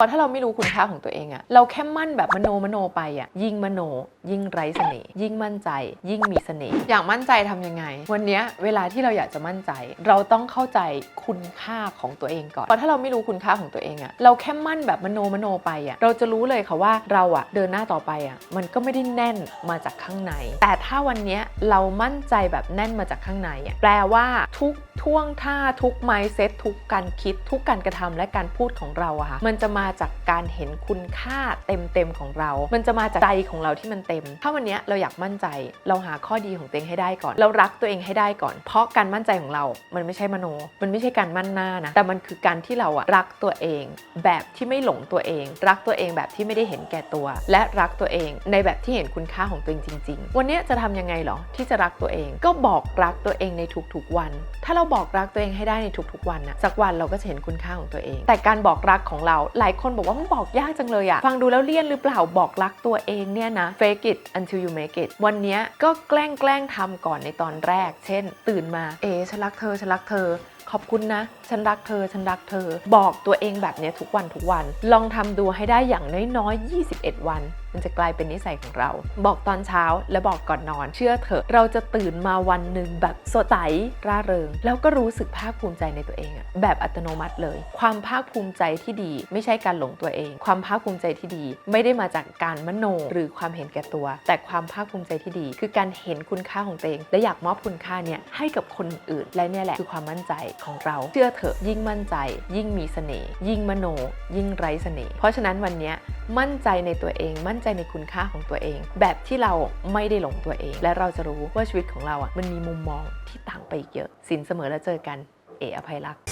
พราะถ้าเราไม่รู้คุณค่าของตัวเองอะเราแค่มั่นแบบมโนมโนไปอะยิ่งมโน ยิ่งไร้เสน่ห์ยิ่งมั่นใจ ยิ่งมีเสน่ห์อยากมั่นใจทำยังไง วันนี้เวลาที่เราอยากจะมั่นใจ เราต้องเข้าใจคุณค่าของตัวเองก่อนเพราะถ้าเราไม่รู้คุณค่าของตัวเองอะเราแค่มั่นแบบมโนมโนไปอะเราจะรู้เลยค่ะว่าเราอะเดินหน้าต่อไปอะมันก็ไม่ได้แน่นมาจากข้างใน แต่ถ้าวันนี้เรามั่นใจแบบแน่นมาจากข้างในอะแปลว่าทุกท่วงท่าทุก mindset ทุกการคิดทุกการกระทำและการพูดของเราอะค่ะมันจะมาจากการเห็นคุณค่าเต็มๆของเรา มันจะมาจากใจของเราที่มันเต็ม ถ้าวันนี้เราอยากมั่นใจ เราหาข้อดีของตัวเองให้ได้ก่อน เรารักตัวเองให้ได้ก่อน เพราะการมั่นใจของเรา มันไม่ใช่มโน มันไม่ใช่การมั่นหน้านะ แต่มันคือการที่เราอะรักตัวเอง แบบที่ไม่หลงตัวเอง รักตัวเองแบบที่ไม่ได้เห็นแก่ตัว และรักตัวเองในแบบที่เห็นคุณค่าของตัวเองจริง ๆ วันนี้จะทำยังไงหรอที่จะรักตัวเอง ก็บอกรักตัวเองในทุกๆวัน ถ้าเราบอกรักตัวเองให้ได้ในทุกๆวันนะสักวันเราก็จะเห็นคุณค่าของตัวเอง แต่การบอกรักของเราหลายคนบอกว่ามันบอกยากจังเลยอะฟังดูแล้วเลี่ยนหรือเปล่าบอกรักตัวเองเนี่ยนะ fake it until you make it วันนี้ก็แกล้งแกล้งทำก่อนในตอนแรก เช่น ตื่นมา เอะฉันรักเธอฉันรักเธอขอบคุณนะ ฉันรักเธอ ฉันรักเธอ บอกตัวเองแบบนี้ทุกวันทุกวัน ลองทำดูให้ได้อย่างน้อยๆ 21 วันมันจะกลายเป็นนิสัยของเรา บอกตอนเช้าและบอกก่อนนอน เชื่อเถอะ เราจะตื่นมาวันหนึ่งแบบสดใสร่าเริง แล้วก็รู้สึกภาคภูมิใจในตัวเองอะแบบอัตโนมัติเลย ความภาคภูมิใจที่ดี ไม่ใช่การหลงตัวเอง ความภาคภูมิใจที่ดี ไม่ได้มาจากการมโนหรือความเห็นแก่ตัว แต่ความภาคภูมิใจที่ดี คือการเห็นคุณค่าของตัวเอง และอยากมอบคุณค่าเนี่ยให้กับคนอื่น และเนี่ยแหละคือความมั่นใจของเรา เชื่อเถอะ ยิ่งมั่นใจ ยิ่งมีเสน่ห์ยิ่งมโน ยิ่งไร้เสน่ห์เพราะฉะนั้นวันนี้มั่นใจในตัวเองมั่นนใจในคุณค่าของตัวเอง แบบที่เราไม่ได้หลงตัวเอง และเราจะรู้ว่าชีวิตของเราอะมันมีมุมมองที่ต่างไปอีกเยอะสินเสมอแล้วเจอกัน เออภัยรักษ์